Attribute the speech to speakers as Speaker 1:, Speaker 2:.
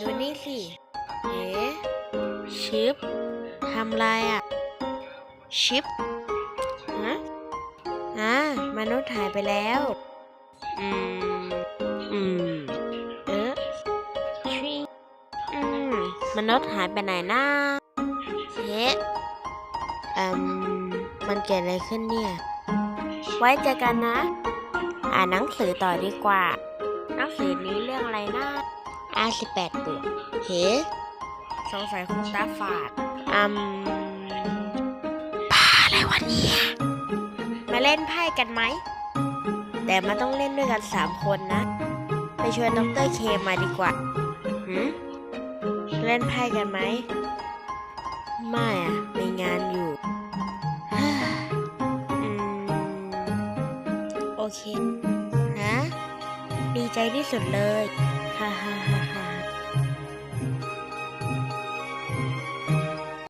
Speaker 1: ดูนี่สิเอ๊ชิปทำไรอะชิปฮะอ่ามนุษย์หายไปแล้ว อืม อืม เอ๊ะชิอืม มนุษย์หายไปไหนนะเอ๊ะอืม มันเกิดอะไรขึ้นเนี่ย ไว้เจอกันนะ อ่านหนังสือต่อดีกว่า หนังสือนี้เรื่องอะไรนะ อาสิบแปดบวกเฮ้สงสัยคงตาฝาดอืมบ้าอะไรวะเนี่ย มาเล่นไพ่กันไหม แต่มันต้องเล่นด้วยกันสามคนนะ ไปชวนดรเคมาดีกว่าหืมเล่นไพ่กันไหม ไม่อะมีงานอยู่อืมโอเค ฮะ ดีใจที่สุดเลย 哈哈哈哈